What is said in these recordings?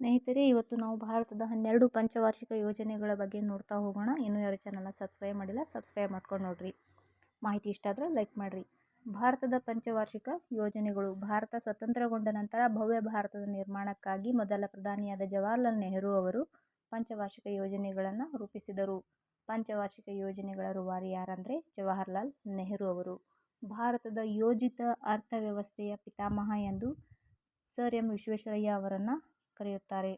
ಸ್ನೇಹಿತರೆ, ಇವತ್ತು ನಾವು ಭಾರತದ ಹನ್ನೆರಡು ಪಂಚವಾರ್ಷಿಕ ಯೋಜನೆಗಳ ಬಗ್ಗೆ ನೋಡ್ತಾ ಹೋಗೋಣ. ಇನ್ನೂ ಯಾರು ಚಾನಲ್ನ ಸಬ್ಸ್ಕ್ರೈಬ್ ಮಾಡಿಲ್ಲ ಸಬ್ಸ್ಕ್ರೈಬ್ ಮಾಡ್ಕೊಂಡು ನೋಡಿರಿ. ಮಾಹಿತಿ ಇಷ್ಟ ಆದರೆ ಲೈಕ್ ಮಾಡಿರಿ. ಭಾರತದ ಪಂಚವಾರ್ಷಿಕ ಯೋಜನೆಗಳು ಭಾರತ ಸ್ವತಂತ್ರಗೊಂಡ ನಂತರ ಭವ್ಯ ಭಾರತದ ನಿರ್ಮಾಣಕ್ಕಾಗಿ ಮೊದಲ ಪ್ರಧಾನಿಯಾದ ಜವಾಹರ್ಲಾಲ್ ನೆಹರು ಅವರು ಪಂಚವಾರ್ಷಿಕ ಯೋಜನೆಗಳನ್ನು ರೂಪಿಸಿದರು. ಪಂಚವಾರ್ಷಿಕ ಯೋಜನೆಗಳ ರೂವಾರಿ ಯಾರಂದರೆ ಜವಾಹರ್ಲಾಲ್ ನೆಹರು ಅವರು. ಭಾರತದ ಯೋಜಿತ ಅರ್ಥವ್ಯವಸ್ಥೆಯ ಪಿತಾಮಹ ಎಂದು ಸರ್ ಎಂ ವಿಶ್ವೇಶ್ವರಯ್ಯ ಅವರನ್ನು ಕರೆಯುತ್ತಾರೆ.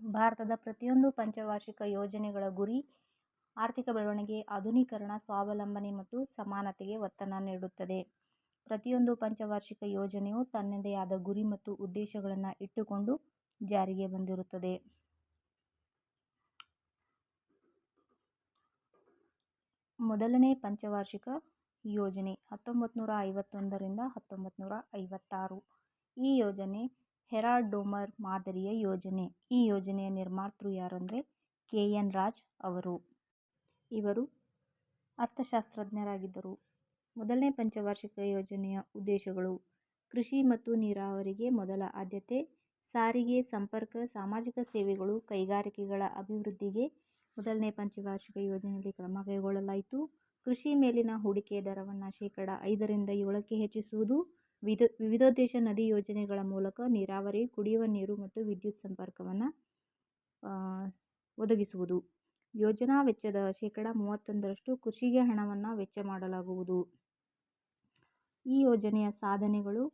ಭಾರತದ ಪ್ರತಿಯೊಂದು ಪಂಚವಾರ್ಷಿಕ ಯೋಜನೆಗಳ ಗುರಿ, ಆರ್ಥಿಕ ಬೆಳವಣಿಗೆ, ಆಧುನೀಕರಣ, ಸ್ವಾವಲಂಬನೆ ಮತ್ತು ಸಮಾನತೆಗೆ ಒತ್ತನ್ನು ನೀಡುತ್ತದೆ. ಪ್ರತಿಯೊಂದು ಪಂಚವಾರ್ಷಿಕ ಯೋಜನೆಯು ತನ್ನದೇ ಆದ ಗುರಿ ಮತ್ತು ಉದ್ದೇಶಗಳನ್ನು ಇಟ್ಟುಕೊಂಡು ಜಾರಿಗೆ ಬಂದಿರುತ್ತದೆ. ಮೊದಲನೇ ಪಂಚವಾರ್ಷಿಕ ಯೋಜನೆ ಹತ್ತೊಂಬತ್ತು ನೂರ ಐವತ್ತೊಂದರಿಂದ ಹತ್ತೊಂಬತ್ತು ನೂರ ಐವತ್ತಾರು. ಈ ಯೋಜನೆ ಹೆರಾಲ್ಡ್ ಡೋಮರ್ ಮಾದರಿಯ ಯೋಜನೆ. ಈ ಯೋಜನೆಯ ನಿರ್ಮಾತೃ ಯಾರಂದರೆ ಕೆ. ಎನ್. ರಾಜ್ ಅವರು. ಇವರು ಅರ್ಥಶಾಸ್ತ್ರಜ್ಞರಾಗಿದ್ದರು. ಮೊದಲನೇ ಪಂಚವಾರ್ಷಿಕ ಯೋಜನೆಯ ಉದ್ದೇಶಗಳು ಕೃಷಿ ಮತ್ತು ನೀರಾವರಿಗೆ ಮೊದಲ ಆದ್ಯತೆ, ಸಾರಿಗೆ, ಸಂಪರ್ಕ, ಸಾಮಾಜಿಕ ಸೇವೆಗಳು, ಕೈಗಾರಿಕೆಗಳ ಅಭಿವೃದ್ಧಿಗೆ ಮೊದಲನೇ ಪಂಚವಾರ್ಷಿಕ ಯೋಜನೆಯಲ್ಲಿ ಕ್ರಮ ಕೈಗೊಳ್ಳಲಾಯಿತು. ಕೃಷಿ ಮೇಲಿನ ಹೂಡಿಕೆ ದರವನ್ನು ಶೇಕಡ ಐದರಿಂದ ಏಳಕ್ಕೆ ಹೆಚ್ಚಿಸುವುದು ವಿಧ ವಿವಿಧೋದ್ದೇಶ ನದಿ ಯೋಜನೆಗಳ ಮೂಲಕ ನೀರಾವರಿ, ಕುಡಿಯುವ ನೀರು ಮತ್ತು ವಿದ್ಯುತ್ ಸಂಪರ್ಕವನ್ನು ಒದಗಿಸುವುದು. ಯೋಜನಾ ವೆಚ್ಚದ ಶೇಕಡ ಮೂವತ್ತೊಂದರಷ್ಟು ಕೃಷಿಗೆ ಹಣವನ್ನು ವೆಚ್ಚ ಮಾಡಲಾಗುವುದು. ಈ ಯೋಜನೆಯ ಸಾಧನೆಗಳು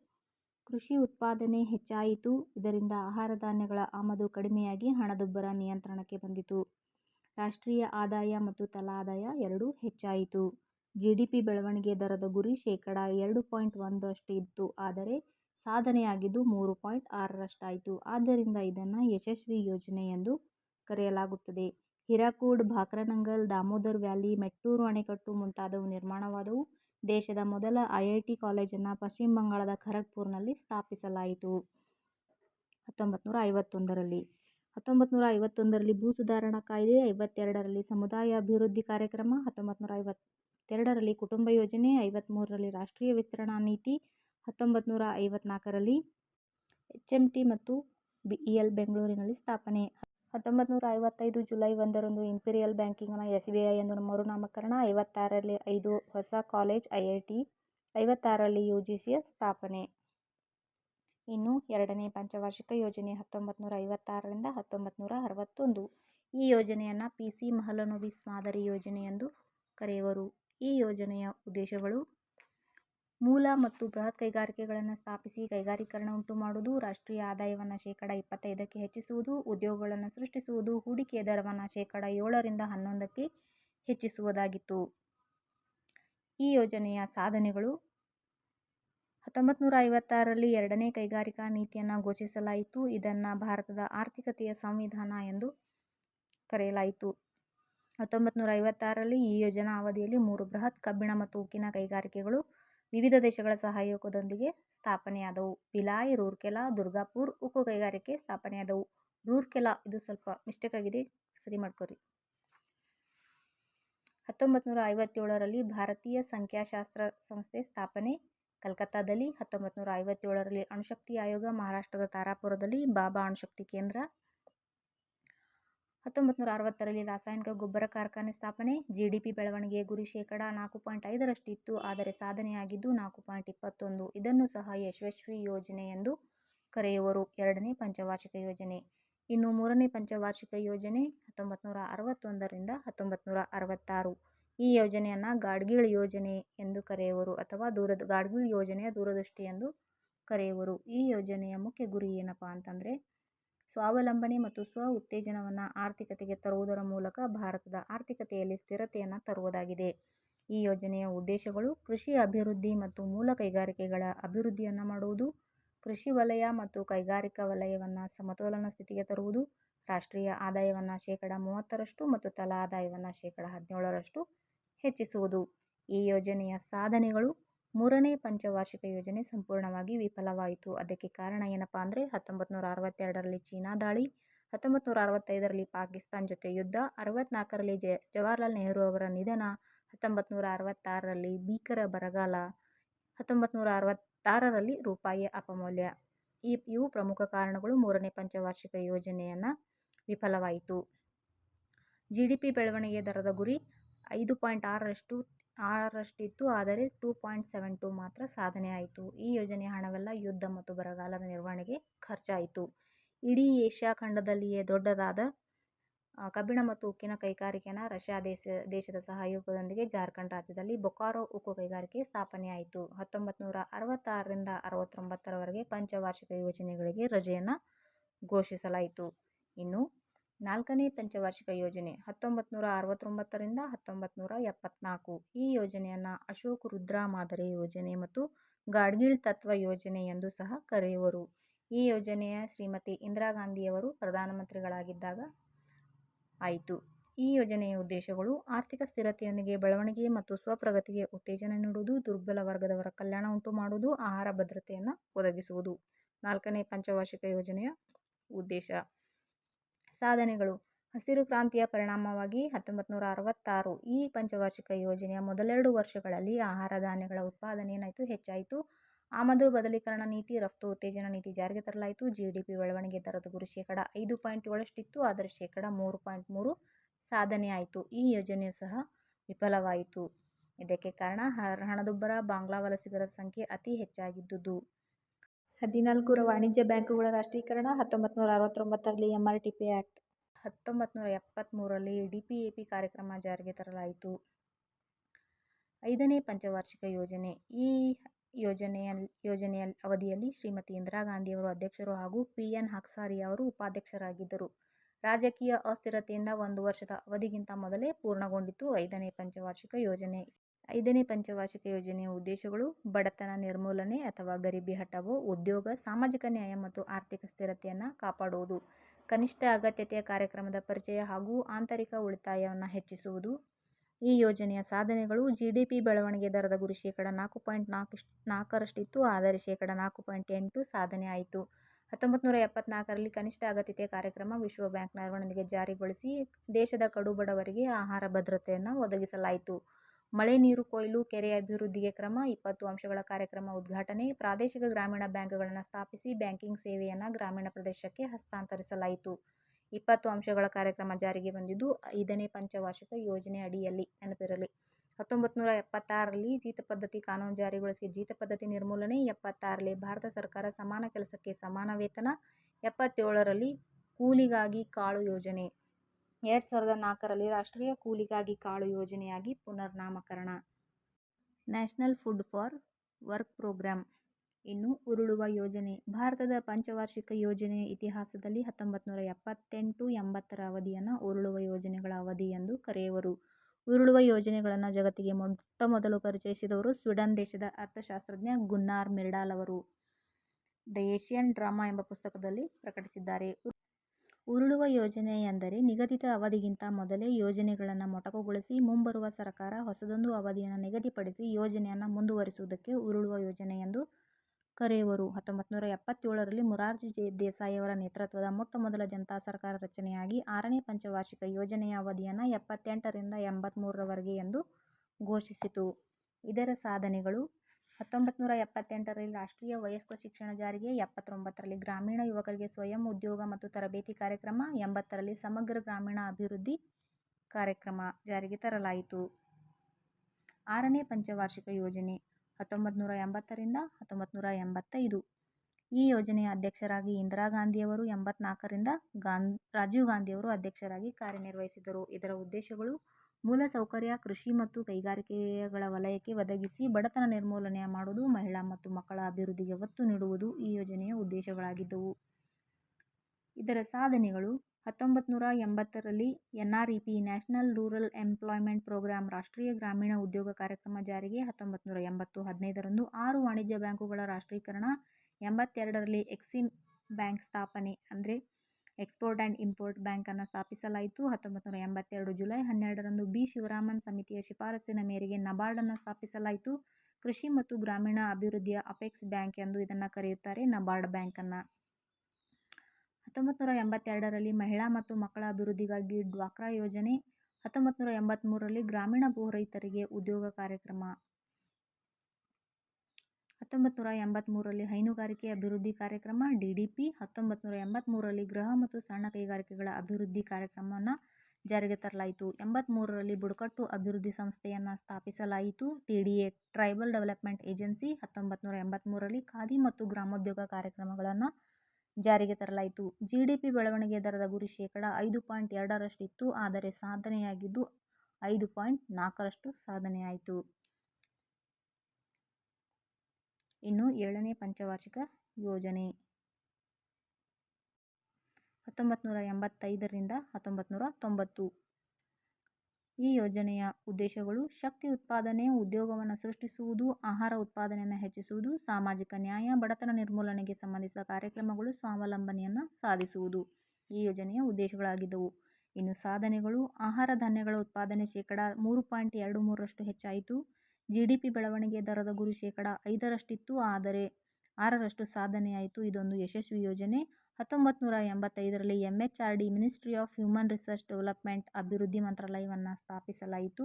ಕೃಷಿ ಉತ್ಪಾದನೆ ಹೆಚ್ಚಾಯಿತು. ಇದರಿಂದ ಆಹಾರ ಧಾನ್ಯಗಳ ಆಮದು ಕಡಿಮೆಯಾಗಿ ಹಣದುಬ್ಬರ ನಿಯಂತ್ರಣಕ್ಕೆ ಬಂದಿತು. ರಾಷ್ಟ್ರೀಯ ಆದಾಯ ಮತ್ತು ತಲಾದಾಯ ಎರಡೂ ಹೆಚ್ಚಾಯಿತು. ಜಿ ಡಿ ಪಿ ಬೆಳವಣಿಗೆ ದರದ ಗುರಿ ಶೇಕಡ ಎರಡು ಪಾಯಿಂಟ್ ಒಂದಷ್ಟು ಇತ್ತು. ಆದರೆ ಸಾಧನೆಯಾಗಿದ್ದು ಮೂರು ಪಾಯಿಂಟ್ ಆರರಷ್ಟಾಯಿತು. ಆದ್ದರಿಂದ ಇದನ್ನು ಯಶಸ್ವಿ ಯೋಜನೆ ಎಂದು ಕರೆಯಲಾಗುತ್ತದೆ. ಹಿರಾಕೂಡ್, ಭಾಕ್ರನಂಗಲ್, ದಾಮೋದರ್ ವ್ಯಾಲಿ, ಮೆಟ್ಟೂರು ಅಣೆಕಟ್ಟು ಮುಂತಾದವು ನಿರ್ಮಾಣವಾದವು. ದೇಶದ ಮೊದಲ ಐ ಐ ಟಿ ಕಾಲೇಜನ್ನು ಪಶ್ಚಿಮ ಬಂಗಾಳದ ಖರಗ್ಪುರ್ನಲ್ಲಿ ಸ್ಥಾಪಿಸಲಾಯಿತು. ಹತ್ತೊಂಬತ್ತು ನೂರ ಐವತ್ತೊಂದರಲ್ಲಿ ಹತ್ತೊಂಬತ್ತು ನೂರ ಐವತ್ತೊಂದರಲ್ಲಿ ಭೂ ಸುಧಾರಣಾ ಕಾಯ್ದೆ, ಐವತ್ತೆರಡರಲ್ಲಿ ಸಮುದಾಯ ಅಭಿವೃದ್ಧಿ ಕಾರ್ಯಕ್ರಮ ಹತ್ತೊಂಬತ್ತು ನೂರ ಐವತ್ತೆರಡರಲ್ಲಿ ಕುಟುಂಬ ಯೋಜನೆ ಐವತ್ತ್ಮೂರರಲ್ಲಿ ರಾಷ್ಟ್ರೀಯ ವಿಸ್ತರಣಾ ನೀತಿ ಹತ್ತೊಂಬತ್ತು ನೂರ ಐವತ್ತ್ನಾಲ್ಕರಲ್ಲಿ ಎಚ್ ಎಂ ಟಿ ಮತ್ತು ಬಿ ಇ ಎಲ್ ಬೆಂಗಳೂರಿನಲ್ಲಿ ಸ್ಥಾಪನೆ. ಹತ್ತೊಂಬತ್ತು ನೂರ ಐವತ್ತೈದು ಜುಲೈ ಒಂದರಂದು ಇಂಪೀರಿಯಲ್ ಬ್ಯಾಂಕಿಂಗ್ನ ಎಸ್ ಬಿ ಐ ಎಂದು ಮರುನಾಮಕರಣ ಐವತ್ತಾರರಲ್ಲಿ ಐದು ಹೊಸ ಕಾಲೇಜ್ ಐ ಐ ಟಿ ಐವತ್ತಾರರಲ್ಲಿ ಯು ಜಿ ಸಿಯ ಸ್ಥಾಪನೆ. ಇನ್ನು ಎರಡನೇ ಪಂಚವಾರ್ಷಿಕ ಯೋಜನೆ ಹತ್ತೊಂಬತ್ತು ನೂರ ಐವತ್ತಾರರಿಂದ ಹತ್ತೊಂಬತ್ತು ನೂರ ಅರವತ್ತೊಂದು. ಈ ಯೋಜನೆಯನ್ನು ಪಿ ಸಿ ಮಹಲನೊಬಿಸ್ ಮಾದರಿ ಯೋಜನೆ ಎಂದು ಕರೆಯುವರು. ಈ ಯೋಜನೆಯ ಉದ್ದೇಶಗಳು ಮೂಲ ಮತ್ತು ಬೃಹತ್ ಕೈಗಾರಿಕೆಗಳನ್ನು ಸ್ಥಾಪಿಸಿ ಕೈಗಾರೀಕರಣ ಉಂಟುಮಾಡುವುದು ರಾಷ್ಟ್ರೀಯ ಆದಾಯವನ್ನು ಶೇಕಡ ಇಪ್ಪತ್ತೈದಕ್ಕೆ ಹೆಚ್ಚಿಸುವುದು, ಉದ್ಯೋಗಗಳನ್ನು ಸೃಷ್ಟಿಸುವುದು, ಹೂಡಿಕೆಯ ದರವನ್ನು ಶೇಕಡ ಏಳರಿಂದ ಹನ್ನೊಂದಕ್ಕೆ ಹೆಚ್ಚಿಸುವುದಾಗಿತ್ತು. ಈ ಯೋಜನೆಯ ಸಾಧನೆಗಳು ಹತ್ತೊಂಬತ್ತು ನೂರ ಐವತ್ತಾರರಲ್ಲಿ ಎರಡನೇ ಕೈಗಾರಿಕಾ ನೀತಿಯನ್ನು ಘೋಷಿಸಲಾಯಿತು. ಇದನ್ನು ಭಾರತದ ಆರ್ಥಿಕತೆಯ ಸಂವಿಧಾನ ಎಂದು ಕರೆಯಲಾಯಿತು. ಹತ್ತೊಂಬತ್ತು ನೂರ ಐವತ್ತಾರರಲ್ಲಿ ಈ ಯೋಜನಾ ಅವಧಿಯಲ್ಲಿ ಮೂರು ಬೃಹತ್ ಕಬ್ಬಿಣ ಮತ್ತು ಉಕ್ಕಿನ ಕೈಗಾರಿಕೆಗಳು ವಿವಿಧ ದೇಶಗಳ ಸಹಯೋಗದೊಂದಿಗೆ ಸ್ಥಾಪನೆಯಾದವು. ಭಿಲಾಯ್, ರೂರ್ಕೆಲಾ, ದುರ್ಗಾಪುರ್ ಉಕ್ಕು ಕೈಗಾರಿಕೆ ಸ್ಥಾಪನೆಯಾದವು. ರೂರ್ಕೆಲಾ, ಇದು ಸ್ವಲ್ಪ ಮಿಸ್ಟೇಕ್ ಆಗಿದೆ, ಸರಿ ಮಾಡ್ಕೊರಿ. ಹತ್ತೊಂಬತ್ತು ನೂರ ಐವತ್ತೇಳರಲ್ಲಿ ಭಾರತೀಯ ಸಂಖ್ಯಾಶಾಸ್ತ್ರ ಸಂಸ್ಥೆ ಸ್ಥಾಪನೆ, ಕಲ್ಕತ್ತಾದಲ್ಲಿ ಹತ್ತೊಂಬತ್ತು ನೂರ ಐವತ್ತೇಳರಲ್ಲಿ ಅಣುಶಕ್ತಿ ಆಯೋಗ, ಮಹಾರಾಷ್ಟ್ರದ ತಾರಾಪುರದಲ್ಲಿ ಬಾಬಾ ಅಣುಶಕ್ತಿ ಕೇಂದ್ರ ಹತ್ತೊಂಬತ್ತು ನೂರ ಅರವತ್ತರಲ್ಲಿ ರಾಸಾಯನಿಕ ಗೊಬ್ಬರ ಕಾರ್ಖಾನೆ ಸ್ಥಾಪನೆ, ಜಿ ಡಿ ಪಿ ಬೆಳವಣಿಗೆಯ ಗುರಿ ಶೇಕಡ ನಾಲ್ಕು ಪಾಯಿಂಟ್ ಐದರಷ್ಟಿತ್ತು, ಆದರೆ ಸಾಧನೆಯಾಗಿದ್ದು ನಾಲ್ಕು ಪಾಯಿಂಟ್ ಇಪ್ಪತ್ತೊಂದು. ಇದನ್ನು ಸಹ ಯಶಸ್ವಿ ಯೋಜನೆ ಎಂದು ಕರೆಯುವರು. ಎರಡನೇ ಪಂಚವಾರ್ಷಿಕ ಯೋಜನೆ. ಇನ್ನು ಮೂರನೇ ಪಂಚವಾರ್ಷಿಕ ಯೋಜನೆ ಹತ್ತೊಂಬತ್ತು ನೂರ ಅರವತ್ತೊಂದರಿಂದ ಹತ್ತೊಂಬತ್ತು ನೂರ ಅರವತ್ತಾರು ಈ ಯೋಜನೆಯನ್ನು ಗಾಡ್ಗೀಳ್ ಯೋಜನೆ ಎಂದು ಕರೆಯುವರು ಅಥವಾ ದೂರದ, ಗಾಡ್ಗೀಳ್ ಯೋಜನೆಯ ದೂರದೃಷ್ಟಿ ಎಂದು ಕರೆಯುವರು. ಈ ಯೋಜನೆಯ ಮುಖ್ಯ ಗುರಿ ಏನಪ್ಪ ಅಂತಂದರೆ ಸ್ವಾವಲಂಬನೆ ಮತ್ತು ಸ್ವ ಉತ್ತೇಜನವನ್ನು ಆರ್ಥಿಕತೆಗೆ ತರುವುದರ ಮೂಲಕ ಭಾರತದ ಆರ್ಥಿಕತೆಯಲ್ಲಿ ಸ್ಥಿರತೆಯನ್ನು ತರುವುದಾಗಿದೆ. ಈ ಯೋಜನೆಯ ಉದ್ದೇಶಗಳು ಕೃಷಿ ಅಭಿವೃದ್ಧಿ ಮತ್ತು ಮೂಲ ಕೈಗಾರಿಕೆಗಳ ಅಭಿವೃದ್ಧಿಯನ್ನು ಮಾಡುವುದು, ಕೃಷಿ ವಲಯ ಮತ್ತು ಕೈಗಾರಿಕಾ ವಲಯವನ್ನು ಸಮತೋಲನ ಸ್ಥಿತಿಗೆ ತರುವುದು, ರಾಷ್ಟ್ರೀಯ ಆದಾಯವನ್ನು ಶೇಕಡ ಮೂವತ್ತರಷ್ಟು ಮತ್ತು ತಲಾ ಆದಾಯವನ್ನು ಶೇಕಡ ಹದಿನೇಳರಷ್ಟು ಹೆಚ್ಚಿಸುವುದು. ಈ ಯೋಜನೆಯ ಸಾಧನೆಗಳು ಮೂರನೇ ಪಂಚವಾರ್ಷಿಕ ಯೋಜನೆ ಸಂಪೂರ್ಣವಾಗಿ ವಿಫಲವಾಯಿತು. ಅದಕ್ಕೆ ಕಾರಣ ಏನಪ್ಪ ಅಂದರೆ ಹತ್ತೊಂಬತ್ತು ನೂರ ಅರವತ್ತೆರಡರಲ್ಲಿ ಚೀನಾ ದಾಳಿ ಹತ್ತೊಂಬತ್ತು ನೂರ ಅರವತ್ತೈದರಲ್ಲಿ ಪಾಕಿಸ್ತಾನ ಜೊತೆ ಯುದ್ಧ ಅರವತ್ತ್ನಾಲ್ಕರಲ್ಲಿ ಜ, ಜವಾಹರ್ಲಾಲ್ ನೆಹರು ಅವರ ನಿಧನ ಹತ್ತೊಂಬತ್ತು ನೂರ ಅರವತ್ತಾರರಲ್ಲಿ ಭೀಕರ ಬರಗಾಲ ಹತ್ತೊಂಬತ್ತು ನೂರ ಅರವತ್ತಾರರಲ್ಲಿ ರೂಪಾಯಿಯ ಅಪಮೌಲ್ಯ. ಈ, ಇವು ಪ್ರಮುಖ ಕಾರಣಗಳು ಮೂರನೇ ಪಂಚವಾರ್ಷಿಕ ಯೋಜನೆಯನ್ನು ವಿಫಲವಾಯಿತು. ಜಿ ಡಿ ಪಿ ಬೆಳವಣಿಗೆ ದರದ ಗುರಿ ಐದು ಪಾಯಿಂಟ್ ಆರರಷ್ಟು ಆರರಷ್ಟಿತ್ತು ಆದರೆ ಟೂ ಪಾಯಿಂಟ್ ಸೆವೆನ್ ಟು ಮಾತ್ರ ಸಾಧನೆ ಆಯಿತು. ಈ ಯೋಜನೆಯ ಹಣವೆಲ್ಲ ಯುದ್ಧ ಮತ್ತು ಬರಗಾಲದ ನಿರ್ವಹಣೆಗೆ ಖರ್ಚಾಯಿತು. ಇಡೀ ಏಷ್ಯಾ ಖಂಡದಲ್ಲಿಯೇ ದೊಡ್ಡದಾದ ಕಬ್ಬಿಣ ಮತ್ತು ಉಕ್ಕಿನ ಕೈಗಾರಿಕೆನ ರಷ್ಯಾ ದೇಶ, ದೇಶದ ಸಹಯೋಗದೊಂದಿಗೆ ಜಾರ್ಖಂಡ್ ರಾಜ್ಯದಲ್ಲಿ ಬೊಕಾರೋ ಉಕ್ಕು ಕೈಗಾರಿಕೆ ಸ್ಥಾಪನೆಯಾಯಿತು ಹತ್ತೊಂಬತ್ತು ನೂರ ಅರವತ್ತಾರರಿಂದ ಅರವತ್ತೊಂಬತ್ತರವರೆಗೆ ಪಂಚವಾರ್ಷಿಕ ಯೋಜನೆಗಳಿಗೆ ರಜೆಯನ್ನು ಘೋಷಿಸಲಾಯಿತು. ಇನ್ನು ನಾಲ್ಕನೇ ಪಂಚವಾರ್ಷಿಕ ಯೋಜನೆ ಹತ್ತೊಂಬತ್ತು ನೂರ ಅರವತ್ತೊಂಬತ್ತರಿಂದ ಹತ್ತೊಂಬತ್ತು ನೂರ ಎಪ್ಪತ್ತ್ನಾಲ್ಕು ಈ ಯೋಜನೆಯನ್ನು ಅಶೋಕ್ ರುದ್ರ ಮಾದರಿ ಯೋಜನೆ ಮತ್ತು ಗಾಡ್ಗಿಳ್ ತತ್ವ ಯೋಜನೆ ಎಂದು ಸಹ ಕರೆಯುವರು. ಈ ಯೋಜನೆಯ ಶ್ರೀಮತಿ ಇಂದಿರಾ ಗಾಂಧಿಯವರು ಪ್ರಧಾನಮಂತ್ರಿಗಳಾಗಿದ್ದಾಗ ಆಯಿತು. ಈ ಯೋಜನೆಯ ಉದ್ದೇಶಗಳು ಆರ್ಥಿಕ ಸ್ಥಿರತೆಯೊಂದಿಗೆ ಬೆಳವಣಿಗೆ ಮತ್ತು ಸ್ವಪ್ರಗತಿಗೆ ಉತ್ತೇಜನ ನೀಡುವುದು, ದುರ್ಬಲ ವರ್ಗದವರ ಕಲ್ಯಾಣ ಉಂಟು ಮಾಡುವುದು, ಆಹಾರ ಭದ್ರತೆಯನ್ನು ಒದಗಿಸುವುದು. ನಾಲ್ಕನೇ ಪಂಚವಾರ್ಷಿಕ ಯೋಜನೆಯ ಉದ್ದೇಶ ಸಾಧನೆಗಳು. ಹಸಿರು ಕ್ರಾಂತಿಯ ಪರಿಣಾಮವಾಗಿ ಹತ್ತೊಂಬತ್ತು ನೂರ ಅರವತ್ತಾರು ಈ ಪಂಚವಾರ್ಷಿಕ ಯೋಜನೆಯ ಮೊದಲೆರಡು ವರ್ಷಗಳಲ್ಲಿ ಆಹಾರ ಧಾನ್ಯಗಳ ಉತ್ಪಾದನೆ ಏನಾಯಿತು? ಹೆಚ್ಚಾಯಿತು. ಆಮದು, ಬದಲೀಕರಣ ನೀತಿ, ರಫ್ತು, ಉತ್ತೇಜನ ನೀತಿ ಜಾರಿಗೆ ತರಲಾಯಿತು. ಜಿ ಡಿ ಪಿ ಬೆಳವಣಿಗೆ ದರದ ಗುರಿ ಶೇಕಡ ಐದು ಪಾಯಿಂಟ್ ಏಳಷ್ಟಿತ್ತು. ಆದರೆ ಶೇಕಡ ಮೂರು ಪಾಯಿಂಟ್ ಮೂರು ಸಾಧನೆ ಆಯಿತು. ಈ ಯೋಜನೆಯು ಸಹ ವಿಫಲವಾಯಿತು. ಇದಕ್ಕೆ ಕಾರಣ ಹಣದುಬ್ಬರ, ಬಾಂಗ್ಲಾ ವಲಸಿಗರ ಸಂಖ್ಯೆ ಅತಿ ಹೆಚ್ಚಾಗಿದ್ದುದು. ಹದಿನಾಲ್ಕು ವಾಣಿಜ್ಯ ಬ್ಯಾಂಕುಗಳ ರಾಷ್ಟ್ರೀಕರಣ ಹತ್ತೊಂಬತ್ತು ನೂರ ಅರವತ್ತೊಂಬತ್ತರಲ್ಲಿ M R T P act ಹತ್ತೊಂಬತ್ತು ನೂರ ಎಪ್ಪತ್ತ್ಮೂರರಲ್ಲಿ ಡಿ ಪಿ ಎ ಪಿ ಕಾರ್ಯಕ್ರಮ ಜಾರಿಗೆ ತರಲಾಯಿತು. ಐದನೇ ಪಂಚವಾರ್ಷಿಕ ಯೋಜನೆ. ಈ ಯೋಜನೆಯ ಯೋಜನೆಯ ಅವಧಿಯಲ್ಲಿ ಶ್ರೀಮತಿ ಇಂದಿರಾ ಗಾಂಧಿಯವರು ಅಧ್ಯಕ್ಷರು ಹಾಗೂ ಪಿ ಎನ್ ಹಕ್ಸಾರಿ ಅವರು ಉಪಾಧ್ಯಕ್ಷರಾಗಿದ್ದರು. ರಾಜಕೀಯ ಅಸ್ಥಿರತೆಯಿಂದ ಒಂದು ವರ್ಷದ ಅವಧಿಗಿಂತ ಮೊದಲೇ ಪೂರ್ಣಗೊಂಡಿತು ಐದನೇ ಪಂಚವಾರ್ಷಿಕ ಯೋಜನೆ. ಐದನೇ ಪಂಚವಾರ್ಷಿಕ ಯೋಜನೆಯ ಉದ್ದೇಶಗಳು, ಬಡತನ ನಿರ್ಮೂಲನೆ ಅಥವಾ ಗರಿಬಿ ಹಠವು ಉದ್ಯೋಗ, ಸಾಮಾಜಿಕ ನ್ಯಾಯ ಮತ್ತು ಆರ್ಥಿಕ ಸ್ಥಿರತೆಯನ್ನು ಕಾಪಾಡುವುದು, ಕನಿಷ್ಠ ಅಗತ್ಯತೆಯ ಕಾರ್ಯಕ್ರಮದ ಪರಿಚಯ ಹಾಗೂ ಆಂತರಿಕ ಉಳಿತಾಯವನ್ನು ಹೆಚ್ಚಿಸುವುದು. ಈ ಯೋಜನೆಯ ಸಾಧನೆಗಳು ಜಿ ಡಿ ಪಿ ಬೆಳವಣಿಗೆ ದರದ ಗುರಿ ಶೇಕಡ ನಾಲ್ಕು ಪಾಯಿಂಟ್ ನಾಲ್ಕು ನಾಲ್ಕರಷ್ಟಿತ್ತು, ಆದರೆ ಶೇಕಡ ನಾಲ್ಕು ಪಾಯಿಂಟ್ ಎಂಟು ಸಾಧನೆ ಆಯಿತು. ಹತ್ತೊಂಬತ್ತು ನೂರ ಎಪ್ಪತ್ನಾಲ್ಕರಲ್ಲಿ ಕನಿಷ್ಠ ಅಗತ್ಯತೆಯ ಕಾರ್ಯಕ್ರಮ ವಿಶ್ವ ಬ್ಯಾಂಕ್ ನೆರವಣಿಗೆ ಜಾರಿಗೊಳಿಸಿ ದೇಶದ ಕಡು ಬಡವರಿಗೆ ಆಹಾರ ಭದ್ರತೆಯನ್ನು ಒದಗಿಸಲಾಯಿತು. ಮಳೆ ನೀರು ಕೊಯ್ಲು, ಕೆರೆ ಅಭಿವೃದ್ಧಿಗೆ ಕ್ರಮ, ಇಪ್ಪತ್ತು ಅಂಶಗಳ ಕಾರ್ಯಕ್ರಮ ಉದ್ಘಾಟನೆ, ಪ್ರಾದೇಶಿಕ ಗ್ರಾಮೀಣ ಬ್ಯಾಂಕ್ಗಳನ್ನು ಸ್ಥಾಪಿಸಿ ಬ್ಯಾಂಕಿಂಗ್ ಸೇವೆಯನ್ನು ಗ್ರಾಮೀಣ ಪ್ರದೇಶಕ್ಕೆ ಹಸ್ತಾಂತರಿಸಲಾಯಿತು. ಇಪ್ಪತ್ತು ಅಂಶಗಳ ಕಾರ್ಯಕ್ರಮ ಜಾರಿಗೆ ಬಂದಿದ್ದು, ಐದನೇ ಪಂಚವಾರ್ಷಿಕ ಯೋಜನೆ ಅಡಿಯಲ್ಲಿ ನೆನಪಿರಲಿ. ಹತ್ತೊಂಬತ್ತು ನೂರ ಎಪ್ಪತ್ತಾರರಲ್ಲಿ ಜೀತ ಪದ್ಧತಿ ಕಾನೂನು ಜಾರಿಗೊಳಿಸಿ ಜೀತ ಪದ್ಧತಿ ನಿರ್ಮೂಲನೆ, ಎಪ್ಪತ್ತಾರರಲ್ಲಿ ಭಾರತ ಸರ್ಕಾರ ಸಮಾನ ಕೆಲಸಕ್ಕೆ ಸಮಾನ ವೇತನ, ಎಪ್ಪತ್ತೇಳರಲ್ಲಿ ಕೂಲಿಗಾಗಿ ಕಾಳು ಯೋಜನೆ. ಎರಡು ಸಾವಿರದ ನಾಲ್ಕರಲ್ಲಿ ರಾಷ್ಟ್ರೀಯ ಕೂಲಿಗಾಗಿ ಕಾಳು ಯೋಜನೆಯಾಗಿ ಪುನರ್ನಾಮಕರಣ. National food for work programme ಇನ್ನು ಉರುಳುವ ಯೋಜನೆ. ಭಾರತದ ಪಂಚವಾರ್ಷಿಕ ಯೋಜನೆಯ ಇತಿಹಾಸದಲ್ಲಿ ಹತ್ತೊಂಬತ್ತು ನೂರ ಎಪ್ಪತ್ತೆಂಟು ಎಂಬತ್ತರ ಅವಧಿಯನ್ನು ಉರುಳುವ ಯೋಜನೆಗಳ ಅವಧಿ ಎಂದು ಕರೆಯುವರು. ಉರುಳುವ ಯೋಜನೆಗಳನ್ನು ಜಗತ್ತಿಗೆ ಮೊಟ್ಟ ಮೊದಲು ಪರಿಚಯಿಸಿದವರು ಸ್ವೀಡನ್ ದೇಶದ ಅರ್ಥಶಾಸ್ತ್ರಜ್ಞ ಗುನ್ನಾರ್ ಮಿರ್ಡಾಲ್ ಅವರು. ದ ಏಷಿಯನ್ ಡ್ರಾಮಾ ಎಂಬ ಪುಸ್ತಕದಲ್ಲಿ ಪ್ರಕಟಿಸಿದ್ದಾರೆ. ಉರುಳುವ ಯೋಜನೆ ಎಂದರೆ ನಿಗದಿತ ಅವಧಿಗಿಂತ ಮೊದಲೇ ಯೋಜನೆಗಳನ್ನು ಮೊಟಕುಗೊಳಿಸಿ ಮುಂಬರುವ ಸರ್ಕಾರ ಹೊಸದೊಂದು ಅವಧಿಯನ್ನು ನಿಗದಿಪಡಿಸಿ ಯೋಜನೆಯನ್ನು ಮುಂದುವರಿಸುವುದಕ್ಕೆ ಉರುಳುವ ಯೋಜನೆ ಎಂದು ಕರೆಯುವರು. ಹತ್ತೊಂಬತ್ತು ನೂರ ಎಪ್ಪತ್ತೇಳರಲ್ಲಿ ದೇಸಾಯಿ ಅವರ ನೇತೃತ್ವದ ಮೊಟ್ಟಮೊದಲ ಜನತಾ ಸರ್ಕಾರ ರಚನೆಯಾಗಿ ಆರನೇ ಪಂಚವಾರ್ಷಿಕ ಯೋಜನೆಯ ಅವಧಿಯನ್ನು ಎಪ್ಪತ್ತೆಂಟರಿಂದ ಎಂಬತ್ತ್ಮೂರರವರೆಗೆ ಎಂದು ಘೋಷಿಸಿತು. ಇದರ ಸಾಧನೆಗಳು ಹತ್ತೊಂಬತ್ತು ನೂರ ಎಪ್ಪತ್ತೆಂಟರಲ್ಲಿ ರಾಷ್ಟ್ರೀಯ ವಯಸ್ಕ ಶಿಕ್ಷಣ ಜಾರಿಗೆ, ಎಪ್ಪತ್ತೊಂಬತ್ತರಲ್ಲಿ ಗ್ರಾಮೀಣ ಯುವಕರಿಗೆ ಸ್ವಯಂ ಉದ್ಯೋಗ ಮತ್ತು ತರಬೇತಿ ಕಾರ್ಯಕ್ರಮ, ಎಂಬತ್ತರಲ್ಲಿ ಸಮಗ್ರ ಗ್ರಾಮೀಣ ಅಭಿವೃದ್ಧಿ ಕಾರ್ಯಕ್ರಮ ಜಾರಿಗೆ ತರಲಾಯಿತು. ಆರನೇ ಪಂಚವಾರ್ಷಿಕ ಯೋಜನೆ ಹತ್ತೊಂಬತ್ತು ನೂರ ಎಂಬತ್ತರಿಂದ ಹತ್ತೊಂಬತ್ತು ನೂರ ಎಂಬತ್ತೈದು. ಈ ಯೋಜನೆಯ ಅಧ್ಯಕ್ಷರಾಗಿ ಇಂದಿರಾ ಗಾಂಧಿಯವರು, ಎಂಬತ್ನಾಲ್ಕರಿಂದ ಗಾಂಧ್ ರಾಜೀವ್ ಗಾಂಧಿಯವರು ಅಧ್ಯಕ್ಷರಾಗಿ ಕಾರ್ಯನಿರ್ವಹಿಸಿದರು. ಇದರ ಉದ್ದೇಶಗಳು ಮೂಲಸೌಕರ್ಯ, ಕೃಷಿ ಮತ್ತು ಕೈಗಾರಿಕೆಗಳ ವಲಯಕ್ಕೆ ಒದಗಿಸಿ ಬಡತನ ನಿರ್ಮೂಲನೆ ಮಾಡುವುದು ಮಹಿಳಾ ಮತ್ತು ಮಕ್ಕಳ ಅಭಿವೃದ್ಧಿಗೆ ಒತ್ತು ನೀಡುವುದು ಈ ಯೋಜನೆಯ ಉದ್ದೇಶಗಳಾಗಿದ್ದವು. ಇದರ ಸಾಧನೆಗಳು ಹತ್ತೊಂಬತ್ತು ನೂರ ಎಂಬತ್ತರಲ್ಲಿ N R E P national rural employment programme ರಾಷ್ಟ್ರೀಯ ಗ್ರಾಮೀಣ ಉದ್ಯೋಗ ಕಾರ್ಯಕ್ರಮ ಜಾರಿಗೆ ಹತ್ತೊಂಬತ್ತು ನೂರ ಎಂಬತ್ತು ಹದಿನೈದರಂದು ಆರು ವಾಣಿಜ್ಯ ಬ್ಯಾಂಕುಗಳ ರಾಷ್ಟ್ರೀಕರಣ, ಎಂಬತ್ತೆರಡರಲ್ಲಿ ಎಕ್ಸಿಮ್ ಬ್ಯಾಂಕ್ ಸ್ಥಾಪನೆ, ಅಂದರೆ ಎಕ್ಸ್ಪೋರ್ಟ್ ಆ್ಯಂಡ್ ಇಂಪೋರ್ಟ್ ಬ್ಯಾಂಕನ್ನು ಸ್ಥಾಪಿಸಲಾಯಿತು. ಹತ್ತೊಂಬತ್ತು ನೂರ ಎಂಬತ್ತೆರಡು ಜುಲೈ ಹನ್ನೆರಡರಂದು ಬಿ. ಶಿವರಾಮನ್ ಸಮಿತಿಯ ಶಿಫಾರಸ್ಸಿನ ಮೇರೆಗೆ ನಬಾರ್ಡನ್ನು ಸ್ಥಾಪಿಸಲಾಯಿತು. ಕೃಷಿ ಮತ್ತು ಗ್ರಾಮೀಣ ಅಭಿವೃದ್ಧಿಯ ಅಪೆಕ್ಸ್ ಬ್ಯಾಂಕ್ ಎಂದು ಇದನ್ನು ಕರೆಯುತ್ತಾರೆ ನಬಾರ್ಡ್ ಬ್ಯಾಂಕನ್ನು ಹತ್ತೊಂಬತ್ತು ನೂರ ಎಂಬತ್ತೆರಡರಲ್ಲಿ ಮಹಿಳಾ ಮತ್ತು ಮಕ್ಕಳ ಅಭಿವೃದ್ಧಿಗಾಗಿ ಡ್ವಾಕ್ರಾ ಯೋಜನೆ. ಹತ್ತೊಂಬತ್ತು ನೂರ ಎಂಬತ್ತ್ಮೂರರಲ್ಲಿ ಗ್ರಾಮೀಣ ಭೂ ರೈತರಿಗೆ ಉದ್ಯೋಗ ಕಾರ್ಯಕ್ರಮ. ಹತ್ತೊಂಬತ್ತು ನೂರ ಎಂಬತ್ತ್ಮೂರರಲ್ಲಿ ಹೈನುಗಾರಿಕೆ ಅಭಿವೃದ್ಧಿ ಕಾರ್ಯಕ್ರಮ, ಡಿ ಡಿ ಪಿ ಹತ್ತೊಂಬತ್ತು ನೂರ ಗೃಹ ಮತ್ತು ಸಣ್ಣ ಕೈಗಾರಿಕೆಗಳ ಅಭಿವೃದ್ಧಿ ಕಾರ್ಯಕ್ರಮವನ್ನು ಜಾರಿಗೆ ತರಲಾಯಿತು. ಎಂಬತ್ತ್ಮೂರರಲ್ಲಿ ಬುಡಕಟ್ಟು ಅಭಿವೃದ್ಧಿ ಸಂಸ್ಥೆಯನ್ನು ಸ್ಥಾಪಿಸಲಾಯಿತು. T D A tribal development agency ಹತ್ತೊಂಬತ್ತು ನೂರ ಎಂಬತ್ತ್ಮೂರರಲ್ಲಿ ಖಾದಿ ಮತ್ತು ಗ್ರಾಮೋದ್ಯೋಗ ಕಾರ್ಯಕ್ರಮಗಳನ್ನು ಜಾರಿಗೆ ತರಲಾಯಿತು. ಜಿ ಡಿ ಪಿ ಬೆಳವಣಿಗೆ ದರದ ಗುರಿ ಶೇಕಡ ಐದು ಪಾಯಿಂಟ್ ಎರಡರಷ್ಟಿತ್ತು, ಆದರೆ ಸಾಧನೆಯಾಗಿದ್ದು ಐದು ಪಾಯಿಂಟ್ ನಾಲ್ಕರಷ್ಟು ಸಾಧನೆಯಾಯಿತು. ಇನ್ನು ಏಳನೇ ಪಂಚವಾರ್ಷಿಕ ಯೋಜನೆ. ಹತ್ತೊಂಬತ್ತು ನೂರ ಎಂಬತ್ತೈದರಿಂದ ಹತ್ತೊಂಬತ್ತು ತೊಂಬತ್ತು. ಈ ಯೋಜನೆಯ ಉದ್ದೇಶಗಳು ಶಕ್ತಿ ಉತ್ಪಾದನೆ, ಉದ್ಯೋಗವನ್ನು ಸೃಷ್ಟಿಸುವುದು, ಆಹಾರ ಉತ್ಪಾದನೆಯನ್ನು ಹೆಚ್ಚಿಸುವುದು, ಸಾಮಾಜಿಕ ನ್ಯಾಯ, ಬಡತನ ನಿರ್ಮೂಲನೆಗೆ ಸಂಬಂಧಿಸಿದ ಕಾರ್ಯಕ್ರಮಗಳು ಸ್ವಾವಲಂಬನೆಯನ್ನು ಸಾಧಿಸುವುದು. ಈ ಯೋಜನೆಯ ಉದ್ದೇಶಗಳಾಗಿದ್ದವು. ಇನ್ನು ಸಾಧನೆಗಳು, ಆಹಾರ ಧಾನ್ಯಗಳ ಉತ್ಪಾದನೆ ಶೇಕಡ ಮೂರು ಪಾಯಿಂಟ್ ಎರಡು ಮೂರರಷ್ಟು ಹೆಚ್ಚಾಯಿತು. ಜಿ ಡಿ ಪಿ ಬೆಳವಣಿಗೆ ದರದ ಗುರಿ ಶೇಕಡ ಐದರಷ್ಟಿತ್ತು, ಆದರೆ ಆರರಷ್ಟು ಸಾಧನೆಯಾಯಿತು. ಇದೊಂದು ಯಶಸ್ವಿ ಯೋಜನೆ. ಹತ್ತೊಂಬತ್ತು ನೂರ ಎಂಬತ್ತೈದರಲ್ಲಿ M H R D ministry of human research development ಅಭಿವೃದ್ಧಿ ಮಂತ್ರಾಲಯವನ್ನು ಸ್ಥಾಪಿಸಲಾಯಿತು.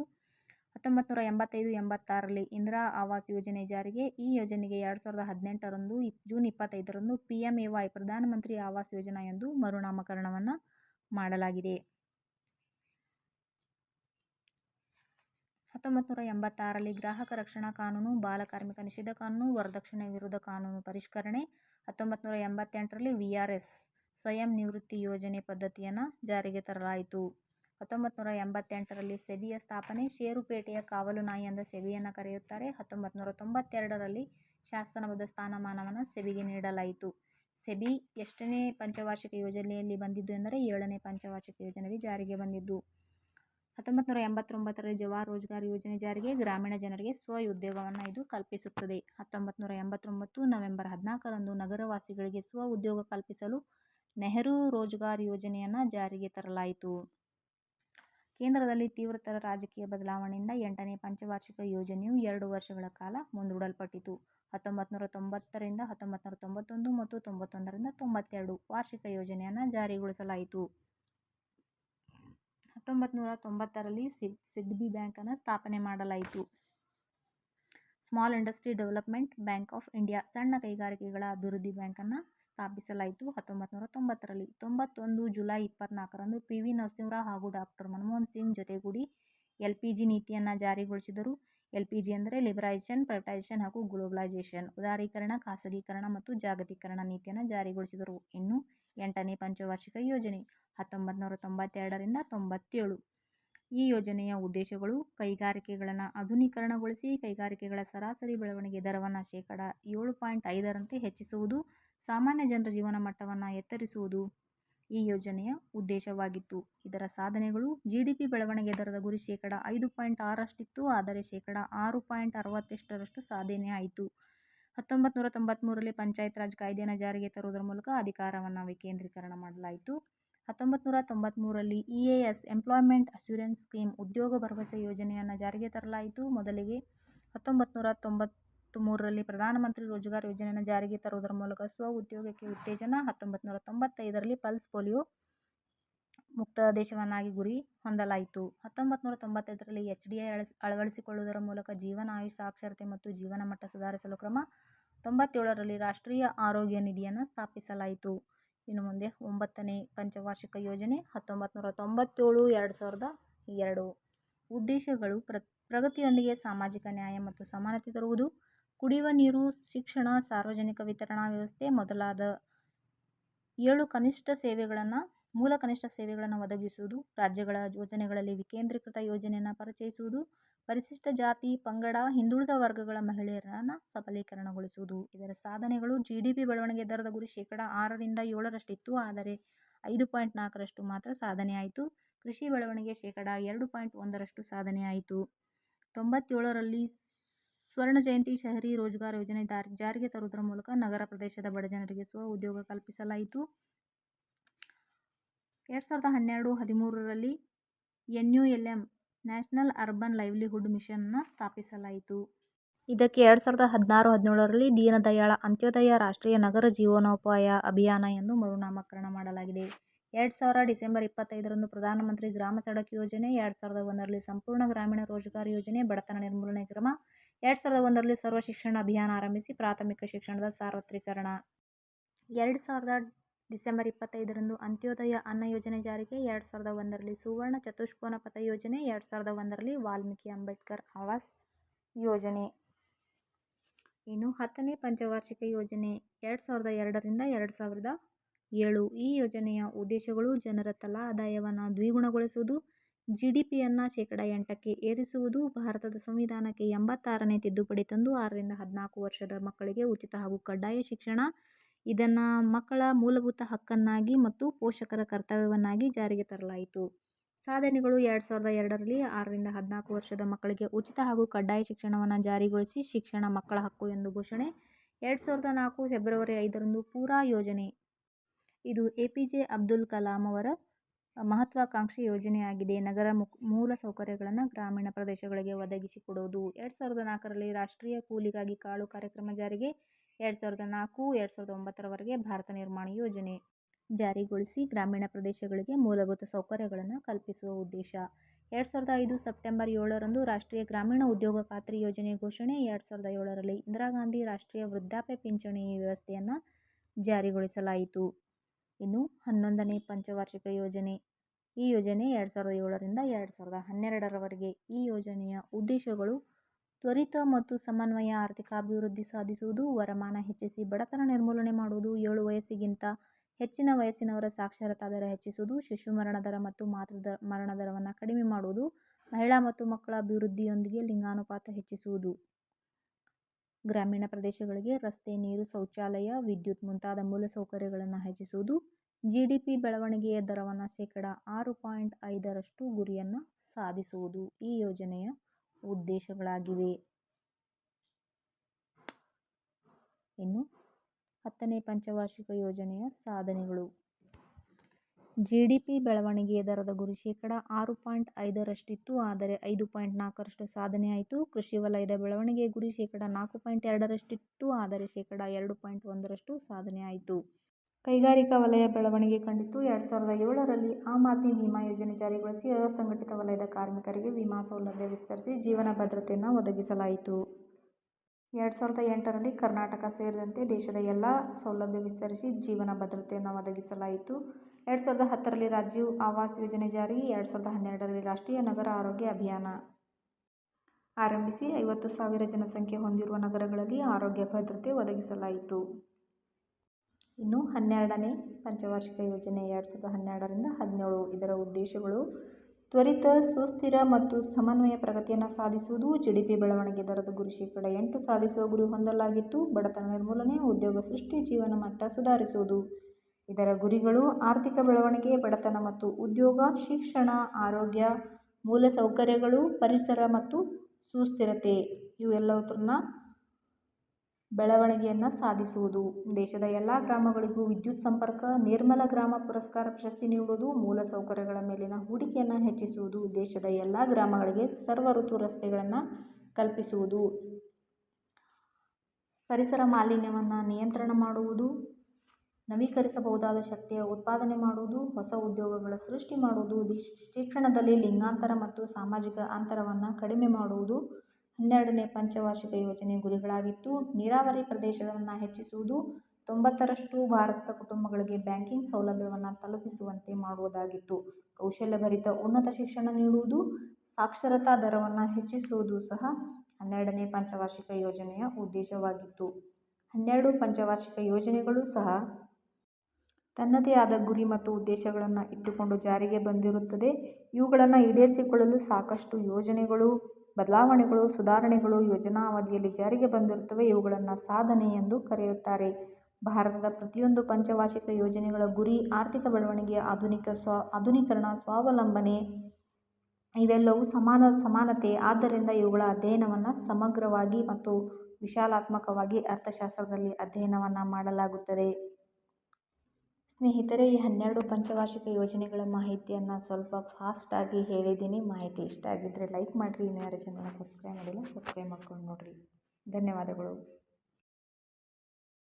ಹತ್ತೊಂಬತ್ತು ನೂರ ಎಂಬತ್ತೈದು, ಎಂಬತ್ತಾರರಲ್ಲಿ ಇಂದಿರಾ ಆವಾಸ್ ಯೋಜನೆ ಜಾರಿಗೆ. ಈ ಯೋಜನೆಗೆ ಎರಡು ಸಾವಿರದ ಹದಿನೆಂಟರಂದು ಜೂನ್ ಇಪ್ಪತ್ತೈದರಂದು ಪಿ ಎಂ ಎ ವೈ ಪ್ರಧಾನಮಂತ್ರಿ ಆವಾಸ್ ಯೋಜನಾ ಎಂದು ಮರುನಾಮಕರಣವನ್ನು ಮಾಡಲಾಗಿದೆ. ಹತ್ತೊಂಬತ್ತು ನೂರ ಎಂಬತ್ತಾರರಲ್ಲಿ ಗ್ರಾಹಕ ರಕ್ಷಣಾ ಕಾನೂನು ಬಾಲಕಾರ್ಮಿಕ ನಿಷೇಧ ಕಾನೂನು, ವರದಕ್ಷಿಣೆ ವಿರುದ್ಧ ಕಾನೂನು ಪರಿಷ್ಕರಣೆ ಹತ್ತೊಂಬತ್ತು ನೂರ ಎಂಬತ್ತೆಂಟರಲ್ಲಿ ವಿ ಆರ್ ಎಸ್ ಸ್ವಯಂ ನಿವೃತ್ತಿ ಯೋಜನೆ ಪದ್ಧತಿಯನ್ನು ಜಾರಿಗೆ ತರಲಾಯಿತು. ಹತ್ತೊಂಬತ್ತು ನೂರ ಎಂಬತ್ತೆಂಟರಲ್ಲಿ ಸೆಬಿಯ ಸ್ಥಾಪನೆ ಷೇರುಪೇಟೆಯ ಕಾವಲು ನಾಯಿ ಎಂದ ಸೆಬಿಯನ್ನು ಕರೆಯುತ್ತಾರೆ. ಹತ್ತೊಂಬತ್ತು ನೂರ ತೊಂಬತ್ತೆರಡರಲ್ಲಿ ಶಾಸನಬದ್ಧ ಸ್ಥಾನಮಾನವನ್ನು ಸೆಬಿಗೆ ನೀಡಲಾಯಿತು. ಸೆಬಿ ಎಷ್ಟನೇ ಪಂಚವಾರ್ಷಿಕ ಯೋಜನೆಯಲ್ಲಿ ಬಂದಿದ್ದು ಎಂದರೆ ಏಳನೇ ಪಂಚವಾರ್ಷಿಕ ಯೋಜನೆಯಲ್ಲಿ ಜಾರಿಗೆ ಬಂದಿದ್ದು. ಹತ್ತೊಂಬತ್ತು ನೂರ ಜವಾ ಜವಾಹರ್ ರೋಜ್ಗಾರ್ ಯೋಜನೆ ಜಾರಿಗೆ ಗ್ರಾಮೀಣ ಜನರಿಗೆ ಸ್ವ ಉದ್ಯೋಗವನ್ನು ಇದು ಕಲ್ಪಿಸುತ್ತದೆ. ಹತ್ತೊಂಬತ್ತು ನೂರ ಎಂಬತ್ತೊಂಬತ್ತು ನವೆಂಬರ್ ಹದಿನಾಲ್ಕರಂದು ನಗರವಾಸಿಗಳಿಗೆ ಸ್ವ ಉದ್ಯೋಗ ಕಲ್ಪಿಸಲು ನೆಹರು ರೋಜ್ಗಾರ್ ಯೋಜನೆಯನ್ನು ಜಾರಿಗೆ ತರಲಾಯಿತು. ಕೇಂದ್ರದಲ್ಲಿ ತೀವ್ರತರ ರಾಜಕೀಯ ಬದಲಾವಣೆಯಿಂದ ಎಂಟನೇ ಪಂಚವಾರ್ಷಿಕ ಯೋಜನೆಯು ಎರಡು ವರ್ಷಗಳ ಕಾಲ ಮುಂದೂಡಲ್ಪಟ್ಟಿತು. ಹತ್ತೊಂಬತ್ತು ನೂರ ತೊಂಬತ್ತರಿಂದ ಹತ್ತೊಂಬತ್ತು ನೂರ ತೊಂಬತ್ತೊಂದು ಮತ್ತು ತೊಂಬತ್ತೊಂದರಿಂದ ತೊಂಬತ್ತೆರಡು ವಾರ್ಷಿಕ ಯೋಜನೆಯನ್ನು ಜಾರಿಗೊಳಿಸಲಾಯಿತು. ಹತ್ತೊಂಬತ್ತು ನೂರ ತೊಂಬತ್ತರಲ್ಲಿ ಸಿಡ್ ಸಿಡ್ಬಿ ಬ್ಯಾಂಕನ್ನು ಸ್ಥಾಪನೆ ಮಾಡಲಾಯಿತು. Small industry development bank of India ಸಣ್ಣ ಕೈಗಾರಿಕೆಗಳ ಅಭಿವೃದ್ಧಿ ಬ್ಯಾಂಕನ್ನು ಸ್ಥಾಪಿಸಲಾಯಿತು ಹತ್ತೊಂಬತ್ತು ನೂರ ತೊಂಬತ್ತರಲ್ಲಿ ತೊಂಬತ್ತೊಂದು ಜುಲೈ ಇಪ್ಪತ್ನಾಲ್ಕರಂದು ಪಿ ವಿ ನರಸಿಂಹರಾವ್ ಹಾಗೂ ಡಾಕ್ಟರ್ ಮನಮೋಹನ್ ಸಿಂಗ್ ಜೊತೆಗೂಡಿ ಎಲ್ ಪಿ ಜಿ ನೀತಿಯನ್ನು ಜಾರಿಗೊಳಿಸಿದರು. ಎಲ್ ಪಿ ಜಿ ಅಂದರೆ ಲಿಬರೈಸೇಷನ್ ಪ್ರೈವಟೈಸೇಷನ್ ಹಾಗೂ ಗ್ಲೋಬಲೈಸೇಷನ್. ಉದಾರೀಕರಣ, ಖಾಸಗೀಕರಣ ಮತ್ತು ಜಾಗತೀಕರಣ ನೀತಿಯನ್ನು ಜಾರಿಗೊಳಿಸಿದರು. ಇನ್ನು ಎಂಟನೇ ಪಂಚವಾರ್ಷಿಕ ಯೋಜನೆ ಹತ್ತೊಂಬತ್ತು ನೂರ ತೊಂಬತ್ತೆರಡರಿಂದ ತೊಂಬತ್ತೇಳು. ಈ ಯೋಜನೆಯ ಉದ್ದೇಶಗಳು ಕೈಗಾರಿಕೆಗಳನ್ನು ಆಧುನೀಕರಣಗೊಳಿಸಿ ಕೈಗಾರಿಕೆಗಳ ಸರಾಸರಿ ಬೆಳವಣಿಗೆ ದರವನ್ನು ಶೇಕಡ ಏಳು ಪಾಯಿಂಟ್ ಐದರಂತೆ ಹೆಚ್ಚಿಸುವುದು, ಸಾಮಾನ್ಯ ಜನರ ಜೀವನ ಮಟ್ಟವನ್ನು ಎತ್ತರಿಸುವುದು ಈ ಯೋಜನೆಯ ಉದ್ದೇಶವಾಗಿತ್ತು. ಇದರ ಸಾಧನೆಗಳು ಜಿ ಡಿ ಪಿ ಬೆಳವಣಿಗೆ ದರದ ಗುರಿ ಶೇಕಡ ಐದು ಪಾಯಿಂಟ್ ಆರಷ್ಟಿತ್ತು, ಆದರೆ ಶೇಕಡ ಆರು ಪಾಯಿಂಟ್ ಅರವತ್ತೆಷ್ಟರಷ್ಟು ಸಾಧನೆಯಾಯಿತು ಹತ್ತೊಂಬತ್ತು ನೂರ ತೊಂಬತ್ತ್ಮೂರರಲ್ಲಿ ಪಂಚಾಯತ್ ರಾಜ್ ಕಾಯ್ದೆಯನ್ನು ಜಾರಿಗೆ ತರುವುದರ ಮೂಲಕ ಅಧಿಕಾರವನ್ನು ವಿಕೇಂದ್ರೀಕರಣ ಮಾಡಲಾಯಿತು. ಹತ್ತೊಂಬತ್ತು ನೂರ ತೊಂಬತ್ತ್ಮೂರರಲ್ಲಿ E A S employment assurance scheme ಉದ್ಯೋಗ ಭರವಸೆ ಯೋಜನೆಯನ್ನು ಜಾರಿಗೆ ತರಲಾಯಿತು. ಮೊದಲಿಗೆ ಹತ್ತೊಂಬತ್ತು ನೂರ ತೊಂಬತ್ತು ಮೂರರಲ್ಲಿ ಪ್ರಧಾನಮಂತ್ರಿ ರೋಜ್ಗಾರ್ ಯೋಜನೆಯನ್ನು ಜಾರಿಗೆ ತರುವುದರ ಮೂಲಕ ಸ್ವ ಉದ್ಯೋಗಕ್ಕೆ ಉತ್ತೇಜನ ಹತ್ತೊಂಬತ್ತು ನೂರ ತೊಂಬತ್ತೈದರಲ್ಲಿ ಪಲ್ಸ್ ಪೋಲಿಯೋ ಮುಕ್ತ ದೇಶವನ್ನಾಗಿ ಗುರಿ ಹೊಂದಲಾಯಿತು. ಹತ್ತೊಂಬತ್ತು ನೂರ ತೊಂಬತ್ತೈದರಲ್ಲಿ ಎಚ್ ಡಿ ಐ ಅಳವಡಿಸಿಕೊಳ್ಳುವುದರ ಮೂಲಕ ಜೀವನ, ಆಯುಷ್, ಸಾಕ್ಷರತೆ ಮತ್ತು ಜೀವನ ಮಟ್ಟ ಸುಧಾರಿಸಲು ಕ್ರಮ ತೊಂಬತ್ತೇಳರಲ್ಲಿ ರಾಷ್ಟ್ರೀಯ ಆರೋಗ್ಯ ನಿಧಿಯನ್ನು ಸ್ಥಾಪಿಸಲಾಯಿತು. ಇನ್ನು ಮುಂದೆ ಒಂಬತ್ತನೇ ಪಂಚವಾರ್ಷಿಕ ಯೋಜನೆ ಹತ್ತೊಂಬತ್ತು ನೂರ ತೊಂಬತ್ತೇಳು, ಎರಡು ಸಾವಿರದ ಎರಡು. ಉದ್ದೇಶಗಳು ಪ್ರ, ಪ್ರಗತಿಯೊಂದಿಗೆ ಸಾಮಾಜಿಕ ನ್ಯಾಯ ಮತ್ತು ಸಮಾನತೆ ತರುವುದು ಕುಡಿಯುವ ನೀರು, ಶಿಕ್ಷಣ, ಸಾರ್ವಜನಿಕ ವಿತರಣಾ ವ್ಯವಸ್ಥೆ ಮೊದಲಾದ ಏಳು ಕನಿಷ್ಠ ಸೇವೆಗಳನ್ನು, ಮೂಲ ಕನಿಷ್ಠ ಸೇವೆಗಳನ್ನು ಒದಗಿಸುವುದು, ರಾಜ್ಯಗಳ ಯೋಜನೆಗಳಲ್ಲಿ ವಿಕೇಂದ್ರೀಕೃತ ಯೋಜನೆಯನ್ನು ಪರಿಚಯಿಸುವುದು ಪರಿಶಿಷ್ಟ ಜಾತಿ, ಪಂಗಡ, ಹಿಂದುಳಿದ ವರ್ಗಗಳ ಮಹಿಳೆಯರನ್ನು ಸಬಲೀಕರಣಗೊಳಿಸುವುದು. ಇದರ ಸಾಧನೆಗಳು ಜಿ ಡಿ ಪಿ ಬೆಳವಣಿಗೆ ದರದ ಗುರಿ ಶೇಕಡ ಆರರಿಂದ ಏಳರಷ್ಟಿತ್ತು. ಆದರೆ ಐದು ಪಾಯಿಂಟ್ ನಾಲ್ಕರಷ್ಟು ಮಾತ್ರ ಸಾಧನೆಯಾಯಿತು. ಕೃಷಿ ಬೆಳವಣಿಗೆ ಶೇಕಡ ಎರಡು ಪಾಯಿಂಟ್ ಒಂದರಷ್ಟು ಸಾಧನೆಯಾಯಿತು. ತೊಂಬತ್ತೇಳರಲ್ಲಿ ಸ್ವರ್ಣ ಜಯಂತಿ ಶಹರಿ ರೋಜ್ಗಾರ್ ಯೋಜನೆ ಜಾರಿಗೆ ತರುವುದರ ಮೂಲಕ ನಗರ ಪ್ರದೇಶದ ಬಡಜನರಿಗೆ ಸ್ವ ಉದ್ಯೋಗ ಕಲ್ಪಿಸಲಾಯಿತು. ಎರಡು ಸಾವಿರದ ಹನ್ನೆರಡು ಹದಿಮೂರರಲ್ಲಿ N U L M national urban livelihood ಮಿಷನ್ನ ಸ್ಥಾಪಿಸಲಾಯಿತು. ಇದಕ್ಕೆ ಎರಡು ಸಾವಿರದ ಹದಿನಾರು ಹದಿನೇಳರಲ್ಲಿ ದೀನದಯಾಳ ಅಂತ್ಯೋದಯ ರಾಷ್ಟ್ರೀಯ ನಗರ ಜೀವನೋಪಾಯ ಅಭಿಯಾನ ಎಂದು ಮರುನಾಮಕರಣ ಮಾಡಲಾಗಿದೆ. ಎರಡು ಸಾವಿರ ಡಿಸೆಂಬರ್ ಇಪ್ಪತ್ತೈದರಂದು ಪ್ರಧಾನಮಂತ್ರಿ ಗ್ರಾಮ ಸಡಕ್ ಯೋಜನೆ, ಎರಡು ಸಾವಿರದ ಒಂದರಲ್ಲಿ ಸಂಪೂರ್ಣ ಗ್ರಾಮೀಣ ರೋಜ್ಗಾರ್ ಯೋಜನೆ, ಬಡತನ ನಿರ್ಮೂಲನೆ ಕ್ರಮ, ಎರಡು ಸಾವಿರದ ಒಂದರಲ್ಲಿ ಸರ್ವ ಶಿಕ್ಷಣ ಅಭಿಯಾನ ಆರಂಭಿಸಿ ಪ್ರಾಥಮಿಕ ಶಿಕ್ಷಣದ ಸಾರ್ವತ್ರಿಕರಣ. ಎರಡು ಸಾವಿರದ ಡಿಸೆಂಬರ್ ಇಪ್ಪತ್ತೈದರಂದು ಅಂತ್ಯೋದಯ ಅನ್ನ ಯೋಜನೆ ಜಾರಿಗೆ ಎರಡು ಸಾವಿರದ ಒಂದರಲ್ಲಿ ಸುವರ್ಣ ಚತುಷ್ಕೋನ ಪಥ ಯೋಜನೆ, ಎರಡು ಸಾವಿರದ ಒಂದರಲ್ಲಿ ವಾಲ್ಮೀಕಿ ಅಂಬೇಡ್ಕರ್ ಆವಾಸ್ ಯೋಜನೆ. ಇನ್ನು ಹತ್ತನೇ ಪಂಚವಾರ್ಷಿಕ ಯೋಜನೆ ಎರಡು ಸಾವಿರದ ಎರಡರಿಂದ ಎರಡು ಸಾವಿರದ ಏಳು. ಈ ಯೋಜನೆಯ ಉದ್ದೇಶಗಳು ಜನರ ತಲಾ ಆದಾಯವನ್ನು ದ್ವಿಗುಣಗೊಳಿಸುವುದು ಜಿ ಡಿ ಪಿಯನ್ನು ಶೇಕಡ ಎಂಟಕ್ಕೆ ಏರಿಸುವುದು, ಭಾರತದ ಸಂವಿಧಾನಕ್ಕೆ ಎಂಬತ್ತಾರನೇ ತಿದ್ದುಪಡಿ ತಂದು ಆರರಿಂದ ಹದಿನಾಲ್ಕು ವರ್ಷದ ಮಕ್ಕಳಿಗೆ ಉಚಿತ ಹಾಗೂ ಕಡ್ಡಾಯ ಶಿಕ್ಷಣ ಇದನ್ನು ಮಕ್ಕಳ ಮೂಲಭೂತ ಹಕ್ಕನ್ನಾಗಿ ಮತ್ತು ಪೋಷಕರ ಕರ್ತವ್ಯವನ್ನಾಗಿ ಜಾರಿಗೆ ತರಲಾಯಿತು. ಸಾಧನೆಗಳು ಎರಡು ಸಾವಿರದ ಎರಡರಲ್ಲಿ ಆರರಿಂದ ಹದಿನಾಲ್ಕು ವರ್ಷದ ಮಕ್ಕಳಿಗೆ ಉಚಿತ ಹಾಗೂ ಕಡ್ಡಾಯ ಶಿಕ್ಷಣವನ್ನು ಜಾರಿಗೊಳಿಸಿ ಶಿಕ್ಷಣ ಮಕ್ಕಳ ಹಕ್ಕು ಎಂದು ಘೋಷಣೆ ಎರಡು ಸಾವಿರದ ನಾಲ್ಕು ಫೆಬ್ರವರಿ ಐದರಂದು ಪೂರಾ ಯೋಜನೆ. ಇದು A P J Abdul Kalam ಅವರ ಮಹತ್ವಾಕಾಂಕ್ಷಿ ಯೋಜನೆಯಾಗಿದೆ. ನಗರ ಮುಕ್, ಮೂಲ ಸೌಕರ್ಯಗಳನ್ನು ಗ್ರಾಮೀಣ ಪ್ರದೇಶಗಳಿಗೆ ಒದಗಿಸಿಕೊಡುವುದು ಎರಡು ಸಾವಿರದ ನಾಲ್ಕರಲ್ಲಿ ರಾಷ್ಟ್ರೀಯ ಕೂಲಿಗಾಗಿ ಕಾಳು ಕಾರ್ಯಕ್ರಮ ಜಾರಿಗೆ ಎರಡು ಸಾವಿರದ ನಾಲ್ಕು, ಎರಡು ಸಾವಿರದ ಒಂಬತ್ತರವರೆಗೆ ಭಾರತ ನಿರ್ಮಾಣ ಯೋಜನೆ ಜಾರಿಗೊಳಿಸಿ ಗ್ರಾಮೀಣ ಪ್ರದೇಶಗಳಿಗೆ ಮೂಲಭೂತ ಸೌಕರ್ಯಗಳನ್ನು ಕಲ್ಪಿಸುವ ಉದ್ದೇಶ. ಎರಡು ಸಾವಿರದ ಐದು ಸೆಪ್ಟೆಂಬರ್ ಏಳರಂದು ರಾಷ್ಟ್ರೀಯ ಗ್ರಾಮೀಣ ಉದ್ಯೋಗ ಖಾತ್ರಿ ಯೋಜನೆ ಘೋಷಣೆ, ಎರಡು ಸಾವಿರದ ಏಳರಲ್ಲಿ ಇಂದಿರಾ ಗಾಂಧಿ ರಾಷ್ಟ್ರೀಯ ವೃದ್ಧಾಪ್ಯ ಪಿಂಚಣಿ ವ್ಯವಸ್ಥೆಯನ್ನು ಜಾರಿಗೊಳಿಸಲಾಯಿತು. ಇನ್ನು ಹನ್ನೊಂದನೇ ಪಂಚವಾರ್ಷಿಕ ಯೋಜನೆ. ಈ ಯೋಜನೆ ಎರಡು ಸಾವಿರದ ಏಳರಿಂದ ಎರಡು ಸಾವಿರದ ಹನ್ನೆರಡರವರೆಗೆ ಈ ಯೋಜನೆಯ ಉದ್ದೇಶಗಳು ತ್ವರಿತ ಮತ್ತು ಸಮನ್ವಯ ಆರ್ಥಿಕ ಅಭಿವೃದ್ಧಿ ಸಾಧಿಸುವುದು, ವರಮಾನ ಹೆಚ್ಚಿಸಿ ಬಡತನ ನಿರ್ಮೂಲನೆ ಮಾಡುವುದು, ಏಳು ವಯಸ್ಸಿಗಿಂತ ಹೆಚ್ಚಿನ ವಯಸ್ಸಿನವರ ಸಾಕ್ಷರತಾ ದರ ಹೆಚ್ಚಿಸುವುದು, ಶಿಶು ಮರಣ ದರ ಮತ್ತು ಮಾತೃ ದ, ಮರಣ ದರವನ್ನು ಕಡಿಮೆ ಮಾಡುವುದು, ಮಹಿಳಾ ಮತ್ತು ಮಕ್ಕಳ ಅಭಿವೃದ್ಧಿಯೊಂದಿಗೆ ಲಿಂಗಾನುಪಾತ ಹೆಚ್ಚಿಸುವುದು. ಗ್ರಾಮೀಣ ಪ್ರದೇಶಗಳಿಗೆ ರಸ್ತೆ, ನೀರು, ಶೌಚಾಲಯ, ವಿದ್ಯುತ್ ಮುಂತಾದ ಮೂಲಸೌಕರ್ಯಗಳನ್ನು ಹೆಚ್ಚಿಸುವುದು ಜಿ ಡಿ ಪಿ ಬೆಳವಣಿಗೆಯ ದರವನ್ನು ಶೇಕಡ ಆರು ಪಾಯಿಂಟ್ ಐದರಷ್ಟು ಗುರಿಯನ್ನು ಸಾಧಿಸುವುದು ಈ ಯೋಜನೆಯ ಉದ್ದೇಶಗಳಾಗಿವೆ. ಇನ್ನು ಹತ್ತನೇ ಪಂಚವಾರ್ಷಿಕ ಯೋಜನೆಯ ಸಾಧನೆಗಳು. ಜಿ ಡಿ ಪಿ ಬೆಳವಣಿಗೆಯ ದರದ ಗುರಿ ಶೇಕಡ ಆರು ಪಾಯಿಂಟ್ ಐದರಷ್ಟಿತ್ತು, ಆದರೆ ಐದು ಪಾಯಿಂಟ್ ನಾಲ್ಕರಷ್ಟು ಸಾಧನೆ ಆಯಿತು. ಕೃಷಿ ವಲಯದ ಬೆಳವಣಿಗೆಯ ಗುರಿ ಶೇಕಡ ನಾಲ್ಕು ಪಾಯಿಂಟ್ ಎರಡರಷ್ಟಿತ್ತು, ಆದರೆ ಶೇಕಡ ಎರಡು ಪಾಯಿಂಟ್ ಒಂದರಷ್ಟು ಸಾಧನೆಯಾಯಿತು ಕೈಗಾರಿಕಾ ವಲಯ ಬೆಳವಣಿಗೆ ಕಂಡಿತು. ಎರಡು ಸಾವಿರದ ಏಳರಲ್ಲಿ ಆಮ್ ಆದ್ಮಿ ವಿಮಾ ಯೋಜನೆ ಜಾರಿಗೊಳಿಸಿ ಅಸಂಘಟಿತ ವಲಯದ ಕಾರ್ಮಿಕರಿಗೆ ವಿಮಾ ಸೌಲಭ್ಯ ವಿಸ್ತರಿಸಿ ಜೀವನ ಭದ್ರತೆಯನ್ನು ಒದಗಿಸಲಾಯಿತು. ಎರಡು ಸಾವಿರದ ಎಂಟರಲ್ಲಿ ಕರ್ನಾಟಕ ಸೇರಿದಂತೆ ದೇಶದ ಎಲ್ಲ ಸೌಲಭ್ಯ ವಿಸ್ತರಿಸಿ ಜೀವನ ಭದ್ರತೆಯನ್ನು ಒದಗಿಸಲಾಯಿತು. ಎರಡು ಸಾವಿರದ ಹತ್ತರಲ್ಲಿ ರಾಜೀವ್ ಆವಾಸ್ ಯೋಜನೆ ಜಾರಿ, ಎರಡು ಸಾವಿರದ ಹನ್ನೆರಡರಲ್ಲಿ ರಾಷ್ಟ್ರೀಯ ನಗರ ಆರೋಗ್ಯ ಅಭಿಯಾನ ಆರಂಭಿಸಿ, ಐವತ್ತು ಸಾವಿರ ಜನಸಂಖ್ಯೆ ಹೊಂದಿರುವ ನಗರಗಳಲ್ಲಿ ಆರೋಗ್ಯ ಭದ್ರತೆ ಒದಗಿಸಲಾಯಿತು. ಇನ್ನು ಹನ್ನೆರಡನೇ ಪಂಚವಾರ್ಷಿಕ ಯೋಜನೆ ಎರಡು ಸಾವಿರದ ಹನ್ನೆರಡರಿಂದ ಹದಿನೇಳು. ಇದರ ಉದ್ದೇಶಗಳು ತ್ವರಿತ, ಸುಸ್ಥಿರ ಮತ್ತು ಸಮನ್ವಯ ಪ್ರಗತಿಯನ್ನು ಸಾಧಿಸುವುದು. ಜಿ ಡಿ ಪಿ ಬೆಳವಣಿಗೆ ದರದ ಗುರಿ ಶೇಕಡ ಎಂಟು ಸಾಧಿಸುವ ಗುರಿ ಹೊಂದಲಾಗಿತ್ತು. ಬಡತನ ನಿರ್ಮೂಲನೆ, ಉದ್ಯೋಗ ಸೃಷ್ಟಿ, ಜೀವನ ಮಟ್ಟ ಸುಧಾರಿಸುವುದು. ಇದರ ಗುರಿಗಳು ಆರ್ಥಿಕ ಬೆಳವಣಿಗೆ, ಬಡತನ ಮತ್ತು ಉದ್ಯೋಗ, ಶಿಕ್ಷಣ, ಆರೋಗ್ಯ, ಮೂಲಸೌಕರ್ಯಗಳು, ಪರಿಸರ ಮತ್ತು ಸುಸ್ಥಿರತೆ. ಇವೆಲ್ಲವನ್ನ ಬೆಳವಣಿಗೆಯನ್ನು ಸಾಧಿಸುವುದು. ದೇಶದ ಎಲ್ಲ ಗ್ರಾಮಗಳಿಗೂ ವಿದ್ಯುತ್ ಸಂಪರ್ಕ, ನಿರ್ಮಲ ಗ್ರಾಮ ಪುರಸ್ಕಾರ ಪ್ರಶಸ್ತಿ ನೀಡುವುದು ಮೂಲಸೌಕರ್ಯಗಳ ಮೇಲಿನ ಹೂಡಿಕೆಯನ್ನು ಹೆಚ್ಚಿಸುವುದು, ದೇಶದ ಎಲ್ಲ ಗ್ರಾಮಗಳಿಗೆ ಸರ್ವ ಋತು ರಸ್ತೆಗಳನ್ನು ಕಲ್ಪಿಸುವುದು. ಪರಿಸರ ಮಾಲಿನ್ಯವನ್ನು ನಿಯಂತ್ರಣ ಮಾಡುವುದು, ನವೀಕರಿಸಬಹುದಾದ ಶಕ್ತಿಯ ಉತ್ಪಾದನೆ ಮಾಡುವುದು, ಹೊಸ ಉದ್ಯೋಗಗಳ ಸೃಷ್ಟಿ ಮಾಡುವುದು ಶಿಕ್ಷಣದಲ್ಲಿ ಲಿಂಗಾಂತರ ಮತ್ತು ಸಾಮಾಜಿಕ ಅಂತರವನ್ನು ಕಡಿಮೆ ಮಾಡುವುದು. ಹನ್ನೆರಡನೇ ಪಂಚವಾರ್ಷಿಕ ಯೋಜನೆ ಗುರಿಗಳಾಗಿತ್ತು. ನೀರಾವರಿ ಪ್ರದೇಶವನ್ನು ಹೆಚ್ಚಿಸುವುದು, ತೊಂಬತ್ತರಷ್ಟು ಭಾರತದ ಕುಟುಂಬಗಳಿಗೆ ಬ್ಯಾಂಕಿಂಗ್ ಸೌಲಭ್ಯವನ್ನು ತಲುಪಿಸುವಂತೆ ಮಾಡುವುದಾಗಿತ್ತು. ಕೌಶಲ್ಯಭರಿತ ಉನ್ನತ ಶಿಕ್ಷಣ ನೀಡುವುದು, ಸಾಕ್ಷರತಾ ದರವನ್ನು ಹೆಚ್ಚಿಸುವುದು ಸಹ ಹನ್ನೆರಡನೇ ಪಂಚವಾರ್ಷಿಕ ಯೋಜನೆಯ ಉದ್ದೇಶವಾಗಿತ್ತು. ಹನ್ನೆರಡು ಪಂಚವಾರ್ಷಿಕ ಯೋಜನೆಗಳು ಸಹ ತನ್ನದೇ ಆದ ಗುರಿ ಮತ್ತು ಉದ್ದೇಶಗಳನ್ನು ಇಟ್ಟುಕೊಂಡು ಜಾರಿಗೆ ಬಂದಿರುತ್ತದೆ. ಇವುಗಳನ್ನು ಈಡೇರಿಸಿಕೊಳ್ಳಲು ಸಾಕಷ್ಟು ಯೋಜನೆಗಳು ಬದಲಾವಣೆಗಳು, ಸುಧಾರಣೆಗಳು ಯೋಜನಾ ಅವಧಿಯಲ್ಲಿ ಜಾರಿಗೆ ಬಂದಿರುತ್ತವೆ, ಇವುಗಳನ್ನು ಸಾಧನೆ ಎಂದು ಕರೆಯುತ್ತಾರೆ. ಭಾರತದ ಪ್ರತಿಯೊಂದು ಪಂಚವಾರ್ಷಿಕ ಯೋಜನೆಗಳ ಗುರಿ, ಆರ್ಥಿಕ ಬೆಳವಣಿಗೆ, ಆಧುನಿಕ ಸ್ವ, ಆಧುನೀಕರಣ, ಸ್ವಾವಲಂಬನೆ ಇವೆಲ್ಲವೂ ಸಮಾನ, ಸಮಾನತೆ. ಆದ್ದರಿಂದ ಇವುಗಳ ಅಧ್ಯಯನವನ್ನು ಸಮಗ್ರವಾಗಿ ಮತ್ತು ವಿಶಾಲಾತ್ಮಕವಾಗಿ ಅರ್ಥಶಾಸ್ತ್ರದಲ್ಲಿ ಅಧ್ಯಯನವನ್ನು ಮಾಡಲಾಗುತ್ತದೆ. ಸ್ನೇಹಿತರೆ, ಈ ಹನ್ನೆರಡು ಪಂಚವಾರ್ಷಿಕ ಯೋಜನೆಗಳ ಮಾಹಿತಿಯನ್ನು ಸ್ವಲ್ಪ ಫಾಸ್ಟಾಗಿ ಹೇಳಿದ್ದೀನಿ. ಮಾಹಿತಿ ಇಷ್ಟ ಆಗಿದ್ದರೆ ಲೈಕ್ ಮಾಡಿರಿ. ಇನ್ನೂ ಯಾರು ಚಾನಲ್ನ ಸಬ್ಸ್ಕ್ರೈಬ್ ಮಾಡಿಲ್ಲ ಸಬ್ಸ್ಕ್ರೈಬ್ ಮಾಡ್ಕೊಂಡು ನೋಡಿರಿ. ಧನ್ಯವಾದಗಳು.